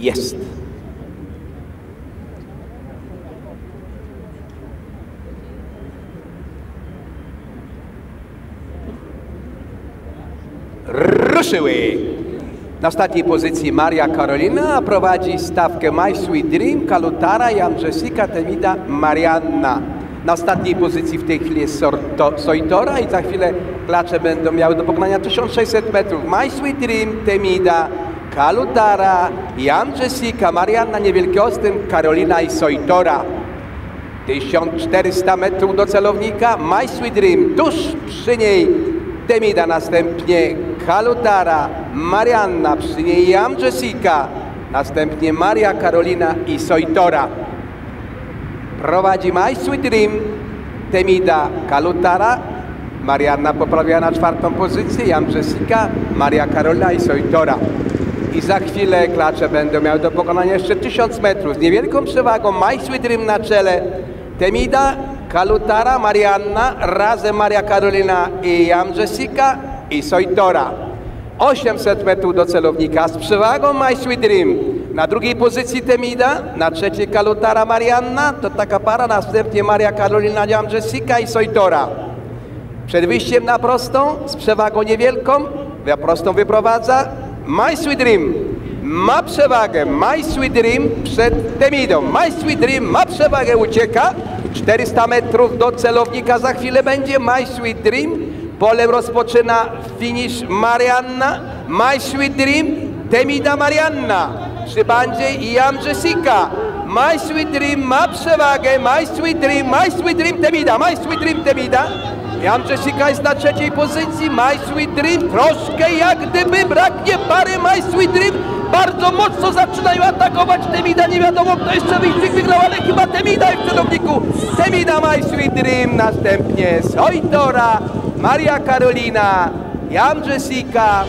Jest. Ruszyły. Na ostatniej pozycji Maria Karolina prowadzi stawkę My Sweet Dream, Kalutara, Jan Jessica, Temida, Marianna. Na ostatniej pozycji w tej chwili jest Sorto, Soitora i za chwilę klacze będą miały do pokonania 1600 metrów. My Sweet Dream, Temida, Kalutara, Jan Jessica, Marianna, Niewielki Ostym, Karolina i Soitora. 1400 metrów do celownika, My Sweet Dream, tuż przy niej Temida, następnie Kalutara, Marianna, przy niej Jan Jessica, następnie Maria Karolina i Soitora. Prowadzi My Sweet Dream, Temida, Kalutara, Marianna poprawia na czwartą pozycję, Jan Jessica, Maria Karolina i Soitora. I za chwilę klacze będą miały do pokonania jeszcze 1000 metrów. Z niewielką przewagą Sweet Dream na czele, Temida, Kalutara, Marianna, razem Maria Karolina i Jan Jessica i Soitora. 800 metrów do celownika z przewagą Sweet Dream. Na drugiej pozycji Temida, na trzeciej Kalutara Marianna, to taka para, następnie Maria Karolina, Jan Jessica i Soitora. Przed wyjściem na prostą, z przewagą niewielką, prostą wyprowadza My Sweet Dream. Ma przewagę My Sweet Dream przed Temidą. My Sweet Dream ma przewagę, ucieka. 400 metrów do celownika za chwilę będzie My Sweet Dream. Polem rozpoczyna finish Marianna. My Sweet Dream, Temida Marianna. Przy bandzie i Jan Jessica. My Sweet Dream ma przewagę. My Sweet Dream, My Sweet Dream, Temida. My Sweet Dream, Temida. Jan Jessica jest na trzeciej pozycji. My Sweet Dream troszkę jak gdyby braknie pary My Sweet Dream. Bardzo mocno zaczynają atakować Temida. Nie wiadomo kto jeszcze wyścig wygrał, ale chyba Temida jest w celowniku. Temida My Sweet Dream. Następnie Soitora, Maria Karolina, Jan Jessica,